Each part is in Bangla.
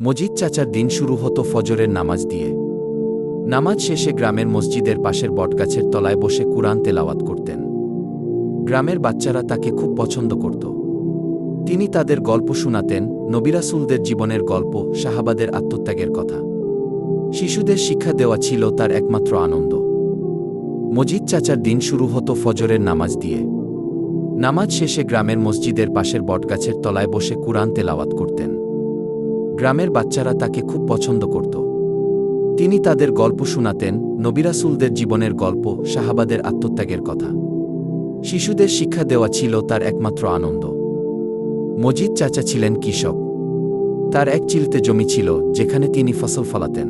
মজিদ চাচার দিন শুরু হতো ফজরের নামাজ দিয়ে। নামাজ শেষে গ্রামের মসজিদের পাশের বটগাছের তলায় বসে কুরআন তেলাওয়াত করতেন। গ্রামের বাচ্চারা তাকে খুব পছন্দ করত। তিনি তাদের গল্প শোনাতেন নবিরাসুলদের জীবনের গল্প, শাহাবাদের আত্মত্যাগের কথা। শিশুদের শিক্ষা দেওয়া ছিল তার একমাত্র আনন্দ। মজিদ চাচার দিন শুরু হতো ফজরের নামাজ দিয়ে। নামাজ শেষে গ্রামের মসজিদের পাশের বটগাছের তলায় বসে কুরআন তেলাওয়াত করতেন। গ্রামের বাচ্চারা তাকে খুব পছন্দ করত। তিনি তাদের গল্প শোনাতেন, নবিরাসুলদের জীবনের গল্প, শাহাবাদের আত্মত্যাগের কথা। শিশুদের শিক্ষা দেওয়া ছিল তার একমাত্র আনন্দ। মজিদ চাচা ছিলেন কৃষক। তার এক চিলতে জমি ছিল, যেখানে তিনি ফসল ফলাতেন।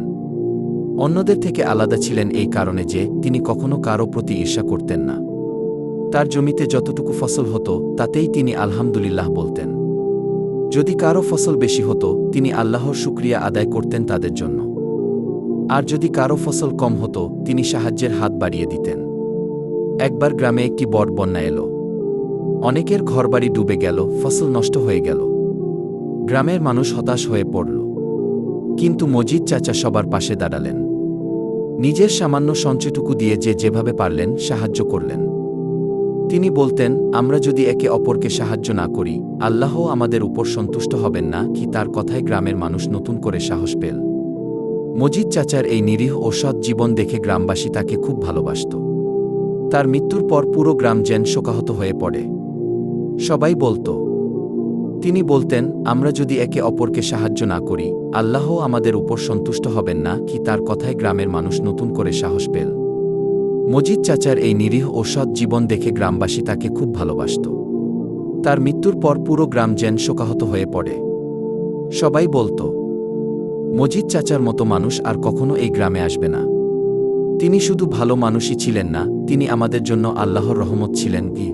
অন্যদের থেকে আলাদা ছিলেন এই কারণে যে, তিনি কখনো কারও প্রতি ঈর্ষা করতেন না। তার জমিতে যতটুকু ফসল হতো, তাতেই তিনি আলহামদুলিল্লাহ বলতেন। যদি কারও ফসল বেশি হতো, তিনি আল্লাহর শুক্রিয়া আদায় করতেন তাদের জন্য। আর যদি কারও ফসল কম হতো, তিনি সাহায্যের হাত বাড়িয়ে দিতেন। একবার গ্রামে একটি বট বন্যা এলো। অনেকের ঘরবাড়ি ডুবে গেল, ফসল নষ্ট হয়ে গেল। গ্রামের মানুষ হতাশ হয়ে পড়ল। কিন্তু মজিদ চাচা সবার পাশে দাঁড়ালেন। নিজের সামান্য সঞ্চয়টুকু দিয়ে যে যেভাবে পারলেন, সাহায্য করলেন। তিনি বলতেন, আমরা যদি একে অপরকে সাহায্য না করি আল্লাহ আমাদের উপর সন্তুষ্ট হবেন না। কি তার কথায় গ্রামের মানুষ নতুন করে সাহস পেল। মজিদ চাচার এই নিরীহ ও সৎ জীবন দেখে গ্রামবাসী তাকে খুব ভালোবাসত। তার মৃত্যুর পর পুরো গ্রাম যেন শোকাহত হয়ে পড়ে। সবাই বলত, তিনি বলতেন, আমরা যদি একে অপরকে সাহায্য না করি আল্লাহ আমাদের উপর সন্তুষ্ট হবেন না। কি তার কথায় গ্রামের মানুষ নতুন করে সাহস পেল। মজিদ চাচার এই নিরীহ ও সৎ জীবন দেখে গ্রামবাসী তাকে খুব ভালোবাসত। তার মৃত্যুর পর পুরো গ্রাম যেন শোকাহত হয়ে পড়ে। সবাই বলতো, মজিদ চাচার মতো মানুষ আর কখনো এই গ্রামে আসবে না। তিনি শুধু ভালো মানুষই ছিলেন না, তিনি আমাদের জন্য আল্লাহর রহমত ছিলেন কি?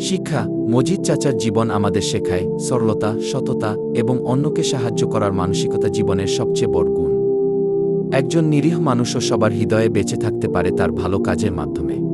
শিক্ষা, মজিদ চাচার জীবন আমাদের শেখায় সরলতা, সততা এবং অন্যকে সাহায্য করার মানসিকতা জীবনের সবচেয়ে বড় গুণ। একজন নিরীহ মানুষও সবার হৃদয়ে বেঁচে থাকতে পারে তার ভালো কাজের মাধ্যমে।